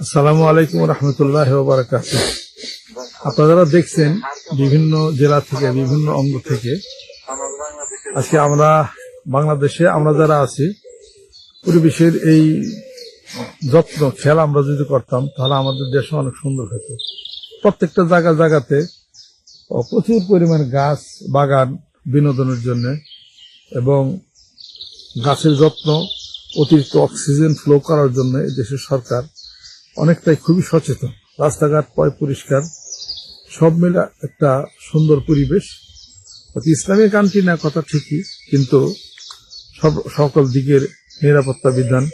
আসসালামু আলাইকুম রহমতুল্লাহ আপনারা দেখছেন বিভিন্ন জেলা থেকে, বিভিন্ন অঙ্গ থেকে, আজকে আমরা বাংলাদেশে, আমরা যারা আছি, পরিবেশের এই যত্ন, খেয়াল আমরা যদি করতাম, তাহলে আমাদের দেশ অনেক সুন্দর হতো। প্রত্যেকটা জায়গা, জায়গাতে প্রচুর পরিমাণ গাছ, বাগান বিনোদনের জন্য এবং গাছের যত্ন অতিরিক্ত অক্সিজেন ফ্লো করার জন্য দেশের সরকার অনেকটাই খুবই সচেতন। রাস্তাঘাট পয় পরিষ্কার, সব মিলে একটা সুন্দর পরিবেশ। ইসলামী কান্ট্রি না, কথা ঠিকই, কিন্তু সব, সকল দিকের নিরাপত্তা বিধান।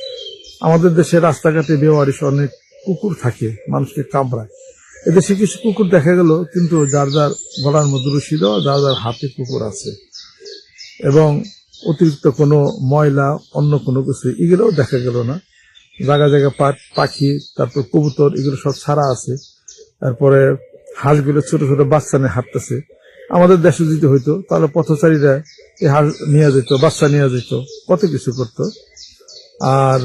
আমাদের দেশে রাস্তাঘাটে বেওয়ারিশ অনেক কুকুর থাকে, মানুষকে কামড়ায়। এদেশে কিছু কুকুর দেখা গেল, কিন্তু যার যার গলার মধ্যে দেওয়া, যার যার হাতে কুকুর আছে। এবং অতিরিক্ত কোনো ময়লা, অন্য কোনো কিছু, এগুলোও দেখা গেল না। জায়গা জায়গা পাখি, তারপর কবুতর, এগুলো সব ছাড়া আছে। তারপরে হাঁসগুলো ছোট ছোট বাচ্চা নিয়ে হাঁটতেছে। আমাদের দেশে যদি হইতো, তাহলে পথচারীরা এই হাঁস নিয়ে যেত, বাচ্চা নিয়ে যেত, কত কিছু করতো। আর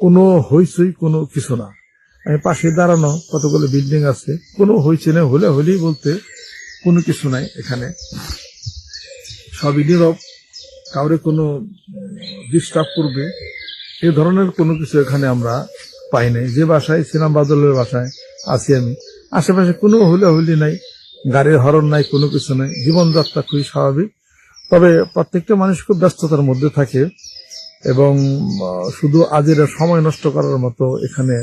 কোনো হইচই, কোনো কিছু না। আমি পাশে দাঁড়ানো, কতগুলো বিল্ডিং আছে, কোনো হইছে না হলে হলেই বলতে কোনো কিছু নাই এখানে। সবই নীরব। কাউরে কোনো ডিস্টার্ব করবে, এ ধরনের কোনো কিছু এখানে আমরা পাই নাই। যে বাসায় ছিলাম বাদলের বাসায় আছি আমি। আশেপাশে কোনো হুলাহুলি নাই, গাড়ির হরন নাই, কোনো কিছু নাই। জীবনযাত্রা খুবই স্বাভাবিক। তবে প্রত্যেকটা মানুষ খুব ব্যস্ততার মধ্যে থাকে এবং শুধু আজের সময় নষ্ট করার মতো এখানে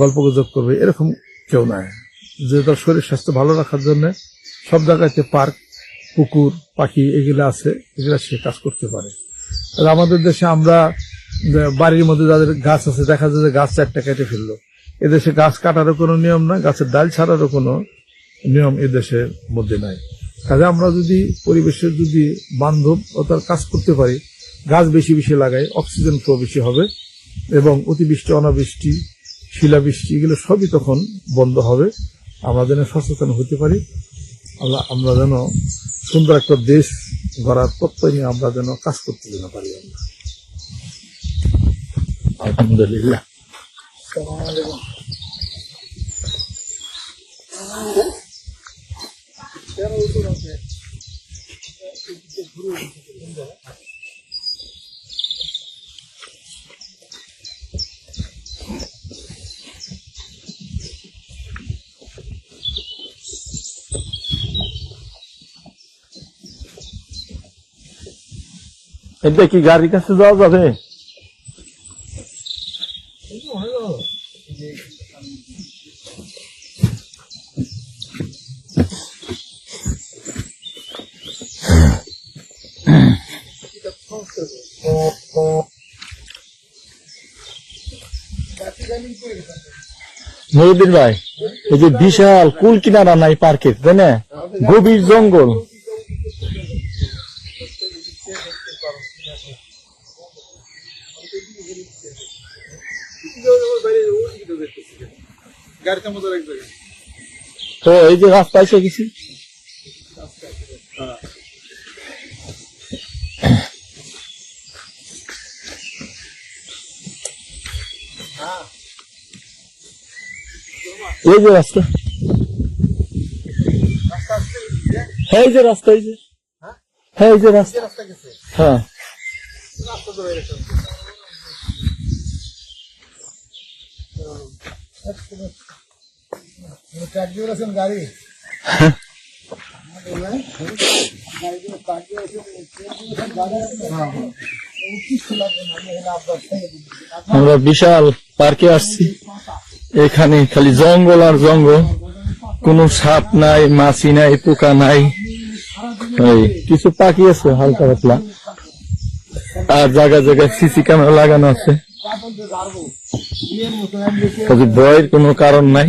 গল্প গুজব করবে এরকম কেউ নাই। যে তার শরীর স্বাস্থ্য ভালো রাখার জন্য সব জায়গাতে পার্ক পুকুর পাখি, এগুলো আছে, এগুলো সে কাজ করতে পারে। আমাদের দেশে আমরা বাড়ির মধ্যে যাদের গাছ আছে, দেখা যায় যে গাছ চারটা কেটে ফেলল। এদেশে গাছ কাটারও কোনো নিয়ম নাই, গাছের ডাল ছাড়ারও কোনো নিয়ম এদেশের মধ্যে নাই। কাজে আমরা যদি পরিবেশের যদি বান্ধবতার কাজ করতে পারি, গাছ বেশি বেশি লাগাই, অক্সিজেন ফ্লো বেশি হবে এবং অতিবৃষ্টি, অনাবৃষ্টি, শিলাবৃষ্টি, এগুলো সবই তখন বন্ধ হবে। আমরা যেন সচেতন হতে পারি আমরা যেন সুন্দর একটা দেশ গড়ার প্রত্যয় নিয়ে আমরা যেন কাজ করতে যেন পারি আমরা। আলহামদুলিল্লাহ। এটা কি গাড়ির কাছে যাওয়া যাবে? মহিউদ্দিন ভাই, এই যে বিশাল কুল কিনারা নাই পার্কের, তাই না? গভীর জঙ্গল। গাড়িতে মতো এক তো এই যে রাস্তা এসে গেছি। এই যে রাস্তা। হ্যাঁ এই যে রাস্তা, এই যে। হ্যাঁ এই যে রাস্তা। হ্যাঁ। গাড়ি। আমরা বিশাল পার্কে আসছি। এখানে খালি জঙ্গল আর জঙ্গল। কোনো সাপ নাই, মাছি নাই, পোকা নাই। কিছু পাখি আছে, হালকা পাতলা। আর জায়গায় জায়গায় সিসি ক্যামেরা লাগানো আছে। ভয়ের কোনো কারণ নাই।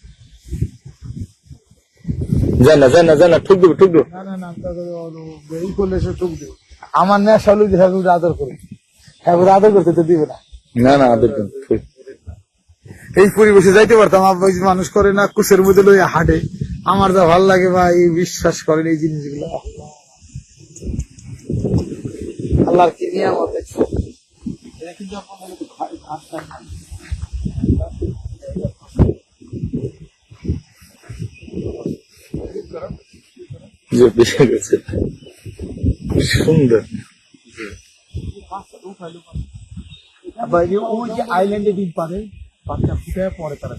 ঠুক দেবো ঠুক দেবো। এই করলে সে ঠুক দেবে। আমার হলো যে আদর করে আদর করতে তো দিবে না। না না আদর এই পরিবেশে যাইতে পারতাম আব্বা মানুষ করে না কুশের মধ্যে লইয়া হাঁটে। আমার যা ভালো লাগে বা এই বিশ্বাস করেন এই জিনিসগুলো। আল্লাহর কি নিয়ামত এটা কিন্তু আপনার ঘাস যে বিষয় গেছে। সুন্দর। যে ওই যে আইল্যান্ডে ডিম পারে বাচ্চা ফুটে পরে তারা।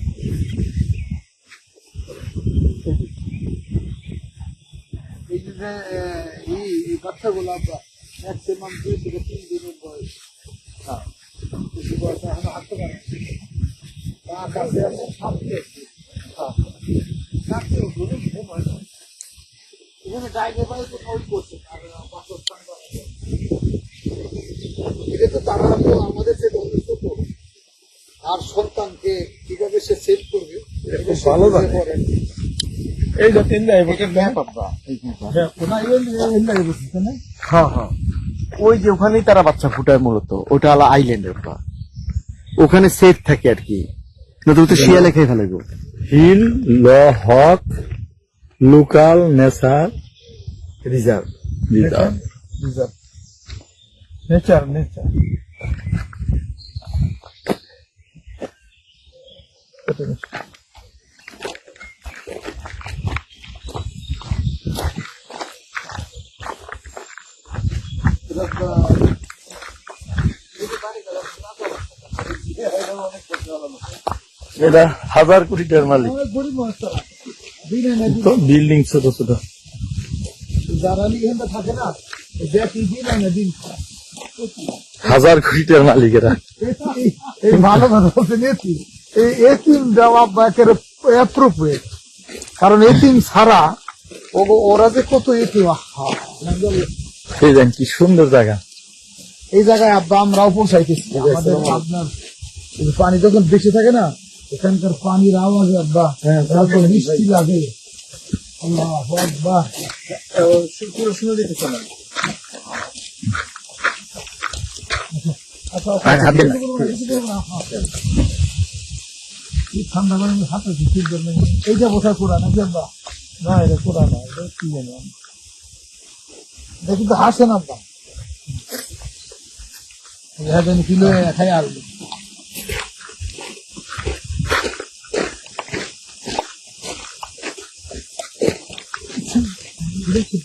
এই যে এই বাচ্চাগুলো ম্যাক্সিমাম দুই থেকে তিন দিনের বয়স। হ্যাঁ। বয়স এখনও হাঁটতে পারে কাছে আছে হ্যাঁ। ঘুম হয়। এখানে ডাইনে পায়ে কোথাও করছে আর এটা তো তারা তো আমাদের আর সন্তানকে কীভাবে সে সেভ করবে এটা সে ভালো বুঝে এই যে তিন হ্যাঁ? হ্যাঁ হ্যাঁ। ওই যে ওখানেই তারা বাচ্চা ফুটায় মূলত। ওটা হলো আইল্যান্ডের ওটা। ওখানে সেফ থাকে আর কি। নতুন তো শিয়ালে খেয়ে ফেলে গো হিল ল হক local nature reserve. Nature nature. এটা হাজার কোটি টাকার মালিক। তো বিল্ডিং ছোট ছোট। এখানটা থাকে না। হাজার কোটি টাকার মালিক এরা এই- ভালো কথা বলতে এতিম এই এতিম দেওয়া বা একেবারে অ্যাপ্রোপ্রিয়েট কারণ এতিম ছাড়া ওরা যে কত এতিম এই দেন কি সুন্দর জায়গা। এই জায়গায় আব্বা আমরাও পৌঁছাইতেছি আমাদের পানি যখন বেশি থাকে না এখানকার পানির আওয়াজে আব্বা তারপর মিষ্টি লাগে। হ্যাঁ। ঠান্ডা গরমে হাতে এইটা বোধহয় কোরআন নাকি আব্বা? না এটা কোরআন না এটা কি জানি এটা কিন্তু হাসে না আব্বা। হ্যাঁ কিলো খাই আর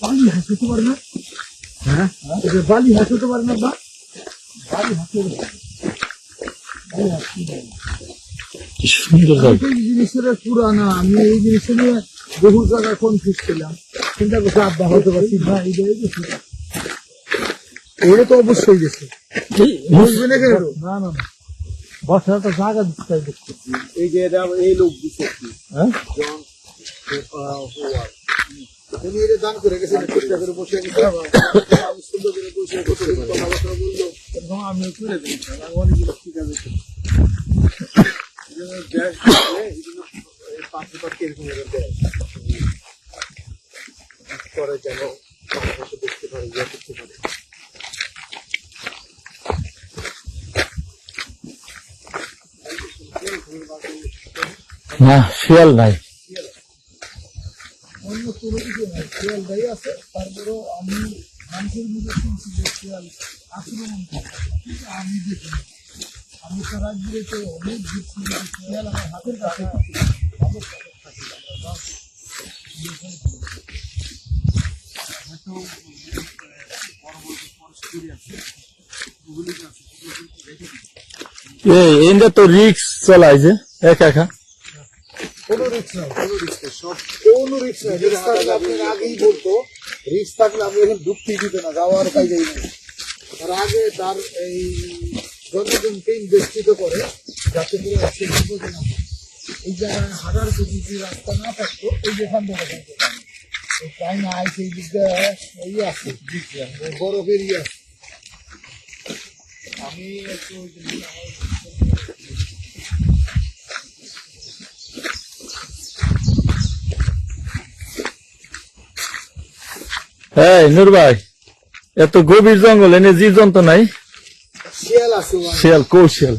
বালি হাসতে পারে না। হ্যাঁ? বালি হাসতে পারে না বা বালি হাসতে পারে না। বালি হাসতে পারে না। কি সুন্দর জায়গা এই জিনিসের পুরানা আমি এই জিনিস নিয়ে বহু জায়গায় কনফিউজ ছিলাম। চিন্তা করছি আব্বা হতে পারছি না এই ওরে তো অবশ্যই গেছে। বুঝবে না কেন? না না না। বসার তো জায়গা দিচ্ছে দেখছি। এই যে এই লোক দিচ্ছে হ্যাঁ? তিনি এটা দান করে গেছেন চেষ্টা করে বসে সুন্দর করে বসে কথাবার্তা বলল আমি তুলে দিয়েছি আমি অনেক করে দেয় করে যেন দেখতে পারে পারে না, শিয়াল নাই। অন্য কোনো কিছু নাই দায়ী আছে তারপরেও আমি মানুষের মধ্যে শুনছি যে শিয়াল আক্রমণ করে কিন্তু আমি দেখি। আমি তো অনেক দেখছি যে শিয়াল আমার হাতের কাছে। এই এনটা তো রিক্স চলাই যে, একা একা কোনো রিস্ক নাই কোনো রিস্ক নেই সব কোনো রিস্ক নাই রিস্ক থাকলে আপনার আগেই বলতো রিস্ক থাকলে আপনি এখন ঢুকতেই দিত না যাওয়ার কাজেই নেই তার আগে তার এই জনগণকে ইনভেস্টিত করে যাতে করে না। এই হাজার কোটি যদি রাস্তা না থাকতো এই যেখান থেকে এই চাইনা আইসে এই দিকটা ইয়ে আছে বরফের ইয়ে আছে আমি একটু হ্যাঁ নূর ভাই এত গভীর জঙ্গল এনে জীব জন্তু নাই? শিয়াল আছে শিয়াল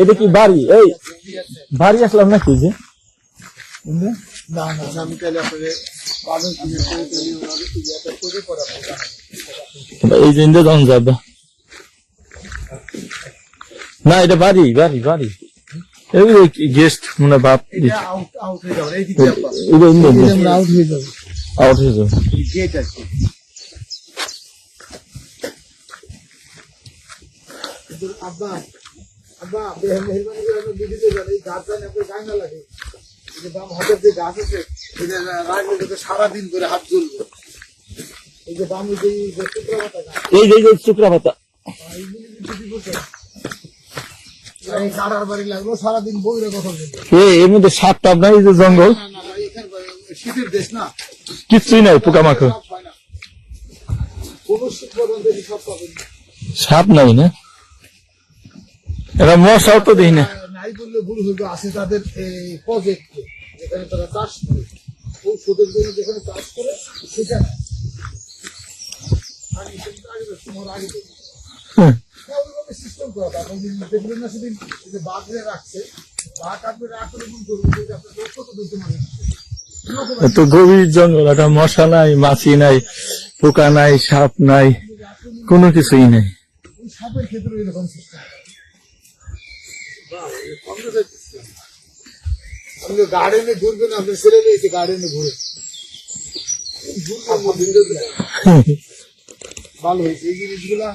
এটা কি বাড়ি? এই বাড়ি আসলাম নাকি যে। এই ইন্দে যাবে না এটা বাড়ি বাড়ি বাড়ি। গেস্ট মনে ভাব আউট আউট হয়ে যাবে। আউট হয়ে গেট আছে। আব্বা আব্বা মেহরবানি করে আপনি বিদিতে যান। এই গাছ জানে আপনার গায়ে না লাগে। যে বাম হাতের যে গাছ আছে এটা রাখলে কিন্তু সারাদিন ধরে হাত জ্বলবে। এই যে বাম যে এই যে পাতা এই চুকরা পাতা এর মধ্যে এই যে জঙ্গল? কিচ্ছুই নাই পোকামাকড়। সাপ নাই না? এরা মশাও তো দেখি না। নাই বললে ভুল হইবে আছে তাদের প্রজেক্ট যেখানে তারা চাষ করে। ঔষধের জন্য যেখানে চাষ করে সেটা আগে আগে তো। সিস্টেম করা থাকে আপনি যদি দেখলেন না সেদিন যে বাঘরে রাখছে বাঘ আপনি আক্রমণ করবে যদি আপনার কত দিতে মানে এত গভীর জঙ্গল একটা মশা নাই মাছি নাই পোকা নাই সাপ নাই কোনো কিছুই নাই ওই সাপের ক্ষেত্রে এরকম আপনি গার্ডেনে ঘুরবেন আপনার ছেলে রয়েছে গার্ডেনে ঘুরে ঘুরবেন। ভালো হয়েছে। এই জিনিসগুলা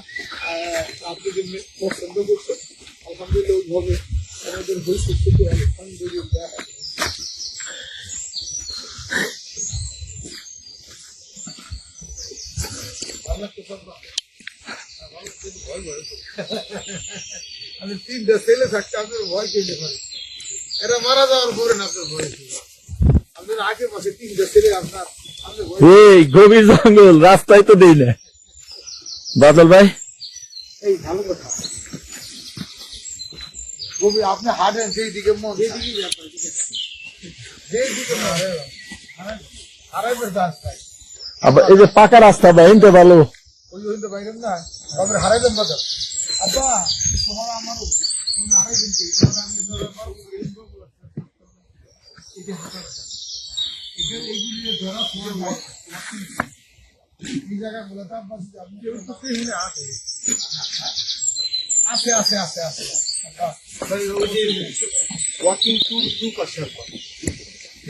আপনি যেমনি পছন্দ করছেন আমি তিনটা ছেলে থাকতে আপনার ভয় পেলে পারে এরা মারা যাওয়ার পরে না আপনার ভয় আপনার আগে পাশে তিনটা ছেলে আপনার আপনি এই গভীর জঙ্গল, রাস্তায় তো দেই না। বাদল ভাই? এই ভালো কথা। কবি আপনি হাঁটেন সেই দিকে মন সেই দিকে যেই দিকে মন হারাইবেন রাস্তায় আবার এই যে পাকা রাস্তা বা এনতে ভালো। ওই হইতে পাইলেন না তবে হারাইবেন কথা আব্বা তোমার আমারও তুমি হারাইবেন কি? আমি ধরে আপনি কেউ তো কেউ না আছে আছে আছে আছে আছে আচ্ছা, ভাই, ওই যে ওয়াকিং ট্যুর গ্রুপ আছে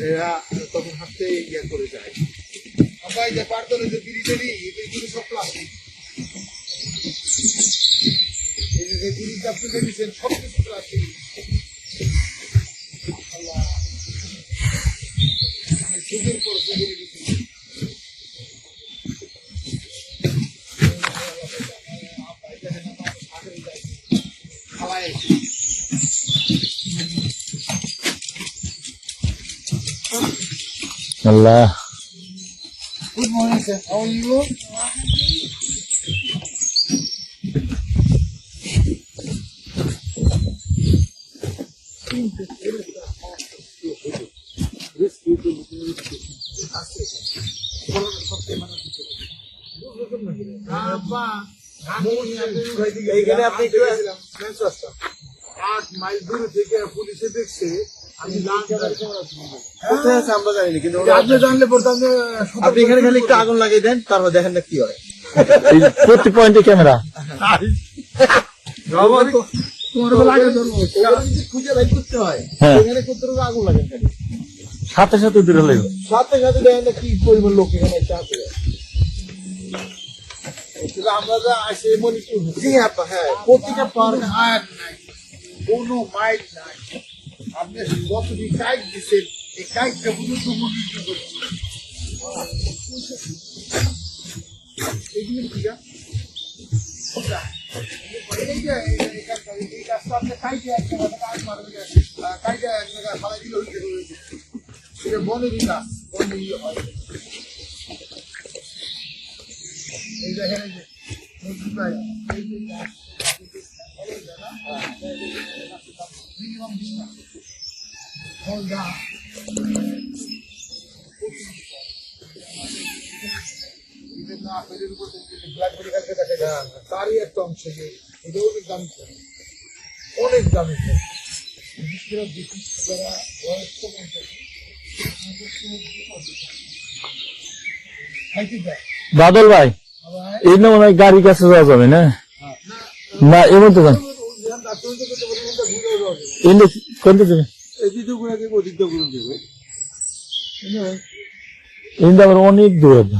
এরা তখন হাঁটতে ইয়ে করে যায়। এই যে পার্টনে যে ব্রিজেরই এগুলো সব প্লাস্টিক এই যে যে ব্রিজ আপনি দেখেছেন সব কিছু প্লাস্টিক আল্লাহ Good morning, sir. How are you? এইখানে আপনি আট মাইল দূরে থেকে পুলিশে দেখছে আপনি এখানে খালি একটু আগুন লাগিয়ে দেন তারপর দেখেন না কি হয়। প্রতি পয়েন্টে ক্যামেরা। সাথে সাথে দূরে লাগবে সাথে সাথে দেখেন না কি পরিমাণ লোক এখানে আমরা যা আসে মনে জি হ্যাঁ। প্রতিটা পার্ক আয়াত নাই কোনো মাইল নাই। আপনি যতটি কাইট দিচ্ছেন এই কাইটটা পর্যন্ত মনোনীত করছি এগুলো কি এই যে এই কাজটা, এই কাজটা আপনি কাইটে এক জায়গা থেকে আরেক মারবেন, আহ, কাইটে এক দিলে হইতে হইতে। এটা বনেরই কাজ, বনেরই হয়। এই দেখেন এই যে, মজুদ ভাই, এই যে গাছ, এই যে তারই একটা অংশ যে এটা অনেক দামি। অনেক। বিশেষ করে ব্রিটিশ যারা বয়স্ক বাদল ভাই এই না মনে হয় গাড়ি কাছে যাওয়া যাবে না না এর মধ্যে যান এনে কোনটা যাবে এনে আবার অনেক দূর আছে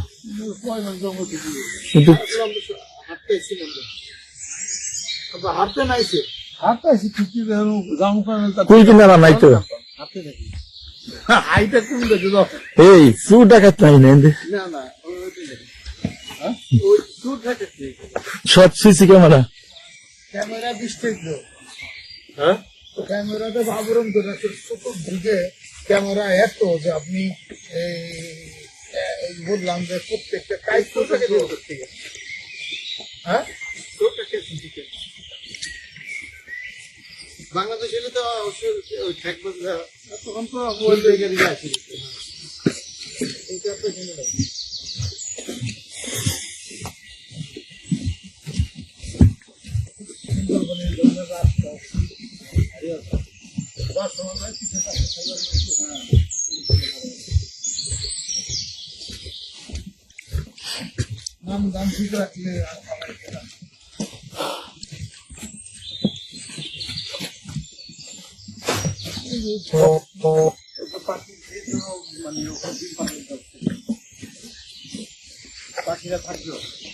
কিন্তু হাঁটতে নাইছে হাঁটতে আছি ঠিকই দেখো জামু কুল কিনারা নাই তো। হাঁটতে নাকি হাইটা কোন দেখে দাও এই ডাকাত নাই না না না হ্যাঁ সব সিসি ক্যামেরা। ক্যামেরা বিস্তারিত হ্যাঁ? ক্যামেরাতে আবরণ করে রাখছে চতুর্দিকে ক্যামেরা এত যে আপনি এই বললাম যে প্রত্যেকটা কাজ করতে হ্যাঁ? বাংলাদেশ এলে তো অবশ্যই তখন তো এইটা তো নাম দাম ঠিক রাখলে পাখিরা থাকবে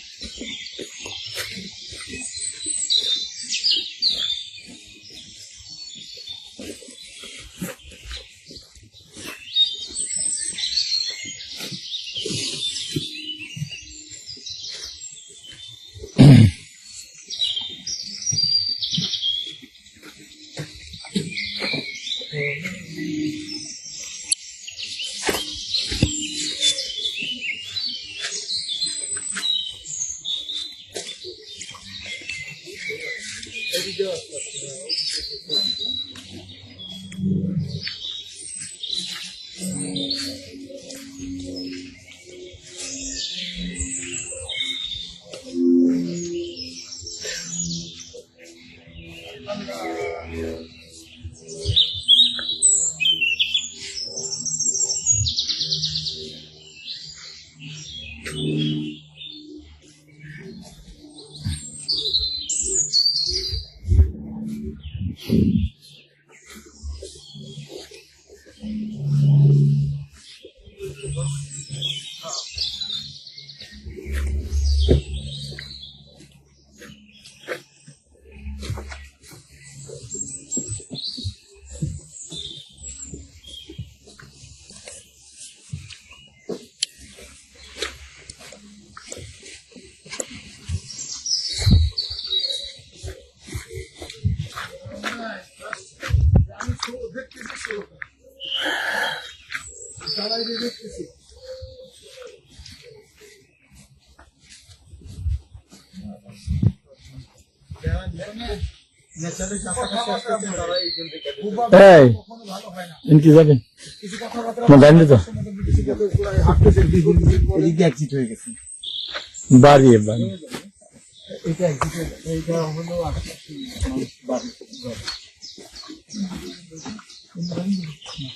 ঘর।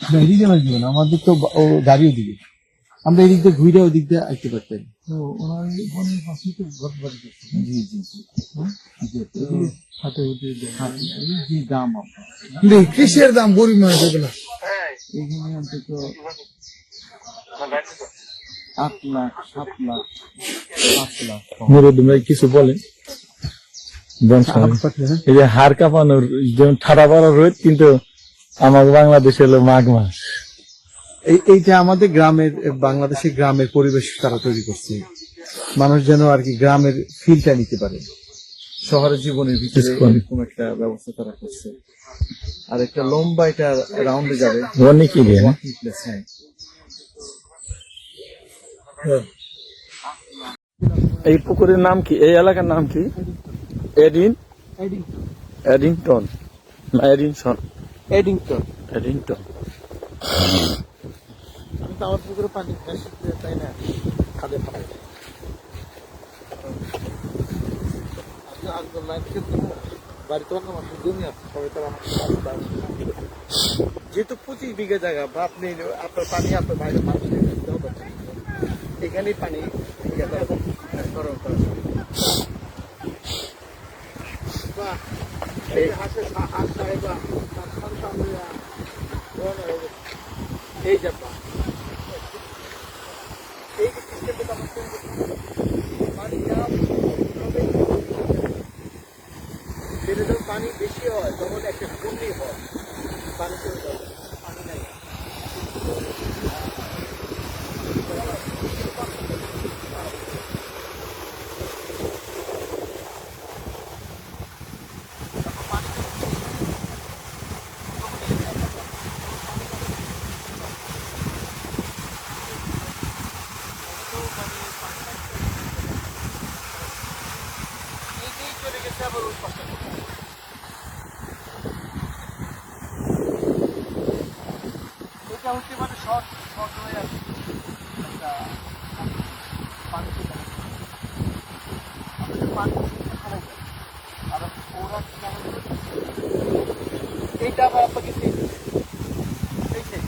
না, এদিকে বাড়ি দিবে না আমাদের তো বা- ও গাড়ি ওদিকে আমরা এদিক দিয়ে ঘুরে ওদিক দিয়ে আসতে পারতেন তো ওনার এই বনের ঘর বাড়ি করছে জি জি জি। জি, তো হাটে উঠে হ্যাঁ, এই যে দাম আপনার। কিসের দাম? গরিব মানুষ এগুলা? এখানে অন্তত আট লাখ সাত লাখ পাঁচ লাখ। মুরব্বী ভাই কিছু বলেন। এই যে হাড় কাঁপানোর যেমন ঠাড়া পড়া রোদ কিন্তু আমার বাংলাদেশে হলো মাঘ মাস। এই এইটা আমাদের গ্রামের বাংলাদেশের গ্রামের পরিবেশ তারা তৈরি করছে। মানুষ যেন আর কি গ্রামের ফিলটা নিতে পারে। শহরের জীবনের ভিতরে এরকম একটা ব্যবস্থা তারা করছে। আর একটা লম্বা এটা রাউন্ডে যাবে। অনেক এরিয়া walking place, হ্যাঁ। এই পুকুরের নাম কি? এই এলাকার নাম কি? এডিন এডিংটন না এডিনসন। এডিংটন এডিংটন আমার পুকুরে পানি তাই না খাদে সবাই তারা যেহেতু পঁচিশ বিঘা জায়গা বা আপনি আপনার পানি আপনার বাইরে মানুষ দিতে হবে না। এখানেই পানি। বাহ, এই হাঁসের হা- হাঁস খায় বা তার সন্তান হইয়া বড় হয়ে গেছে। এই যে বাহ। এই যে সিস্টেমটা তো আমরা তৈরি করছি। পানি যা হবে, সেটা যখন পানি বেশি হয় তখন একটা ঘূর্ণি হয় পানি চলে যাবে পানি নাই এইটাই চলে গেছে আবার ওই পাশে এটা হচ্ছে মানে শর্ট শর্ট হয়ে আছে একটা পানি চলে আসে। আমাদের পানি খারাপ যায়। আর ওরা কি করে? এইটা আবার আপনাকে দিয়ে দিবে। এইটাই।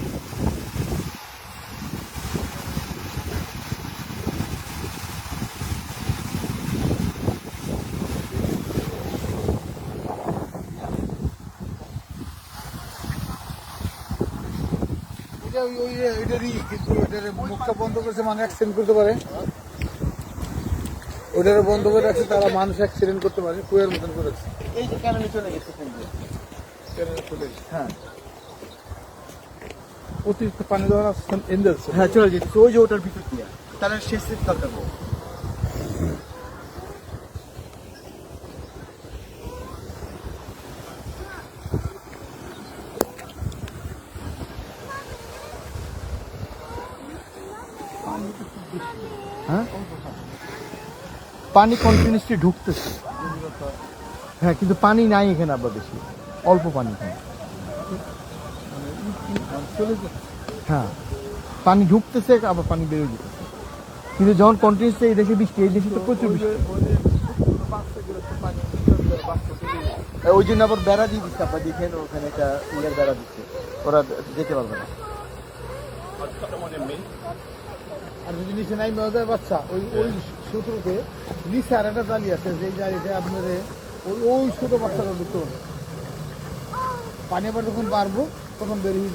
এটা ওই ওই এটারই কিন্তু এটার মুখটা বন্ধ করেছে মানে অ্যাক্সিডেন্ট করতে পারে ওটারে বন্ধ করে রাখছে তারা মানুষ অ্যাক্সিডেন্ট করতে পারে কুয়ের মতন করেছে এই যে কেন চলে গেছে দিয়ে। হ্যাঁ। অতিরিক্ত পানি দেওয়ার হ্যাঁ চলে গেছে। ওই যে ওটার ভিতর দিয়ে। তাহলে শেষের দরকার পানি কন্টিনিউসলি ঢুকতেছে। হ্যাঁ কিন্তু পানি নাই এখানে আবার বেশি। অল্প পানি এখানে। হ্যাঁ পানি ঢুকতেছে আবার পানি বেরোয় যেতেছে। কিন্তু যখন কন্টিনিউসলি এই দেশে বৃষ্টি এই দেশে তো প্রচুর বৃষ্টি। হ্যাঁ, ওই জন্য আবার বেড়া দিয়ে দিচ্ছে আপনার দেখেন ওখানে একটা ইয়ের বেড়া দিচ্ছে। ওরা যেতে পারবে না। আর যদি নিচে নাই যায় বাচ্চা। ওই ওই সূত্রতে নিচে আর একটা জালি আছে যে জালিতে আপনার ওই ওই ছোট বাচ্চাটা ঢুকতে পারবে। পানি আবার যখন বাড়বো, তখন বেরিয়ে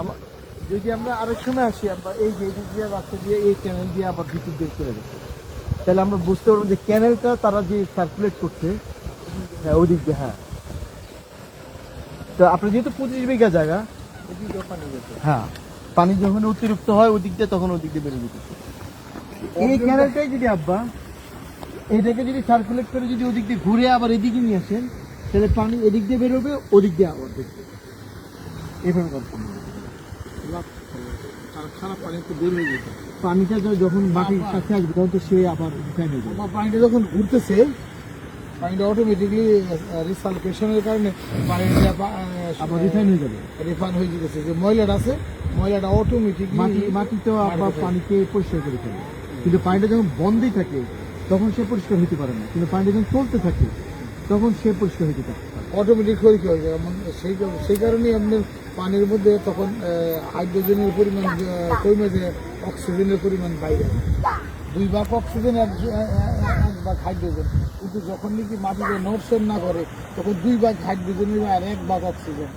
আমার যদি আমরা আরেক সময় আসি, আমরা এই যে দিক দিয়ে, এই ক্যানেল দিয়ে আবার ভিতর দিয়ে চলে তাহলে আমরা বুঝতে পারব যে ক্যানেলটা তারা যে সার্কুলেট করছে হ্যাঁ ওই দিক দিয়ে হ্যাঁ। তো আপনার যেহেতু পঁচিশ বিঘা জায়গা হ্যাঁ পানি যখন অতিরিক্ত হয় ওই দিক দিয়ে, তখন ওই দিক দিয়ে বেরিয়ে যেতেছে এই ক্যানেলটাই যদি আব্বা, এটাকে যদি সার্কুলেট করে যদি ওদিক দিয়ে ঘুরে আবার এদিকে নিয়ে আসেন, তাহলে পানি এদিক দিয়ে বেরোবে, ওদিক দিয়ে আবার দেখবে এভাবে করতে খারাপ পানি তো বের হয়ে যেত। পানিটা যখন মাটির কাছে আসবে তখন তো সে আবার রিফাইন হয়ে যাবে। পানিটা যখন ঘুরতেছে পানিটা অটোমেটিকলি রিসার্কুলেশনের কারণে পানিটা আবার রিফাইন হয়ে যাবে। রিফাইন হয়ে যেতেছে। যে ময়লাটা আছে ময়লাটা অটোমেটিকলি মাটি মাটিতেও আবার পানিকে পরিষ্কার করে ফেলবে কিন্তু পানিটা যখন বন্ধই থাকে তখন সে পরিষ্কার হতে পারে না। কিন্তু পানিটা যখন চলতে থাকে তখন সে পরিষ্কার হতে পারে অটোমেটিক হয়ে কি হয়ে। সেই সেই কারণেই আপনার পানির মধ্যে তখন হাইড্রোজেনের পরিমাণ কমে যায় অক্সিজেনের পরিমাণ বাইরে। দুই ভাগ অক্সিজেন এক ভাগ হাইড্রোজেন। কিন্তু যখন নাকি মাটিতে নড়সেন না করে তখন দুই ভাগ হাইড্রোজেনের আর এক ভাগ অক্সিজেন।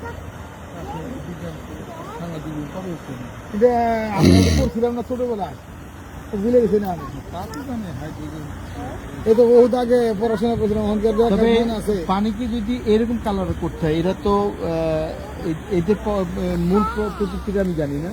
এটা আমরা করছিলাম না ছোটবেলায়। ভুলে গেছি না। আমি এ তো বহুত আগে পড়াশোনা করছিলাম আছে। পানিকে যদি এরকম কালার করতে হয় এরা তো এদের মূল প্রযুক্তিটা আমি জানি না।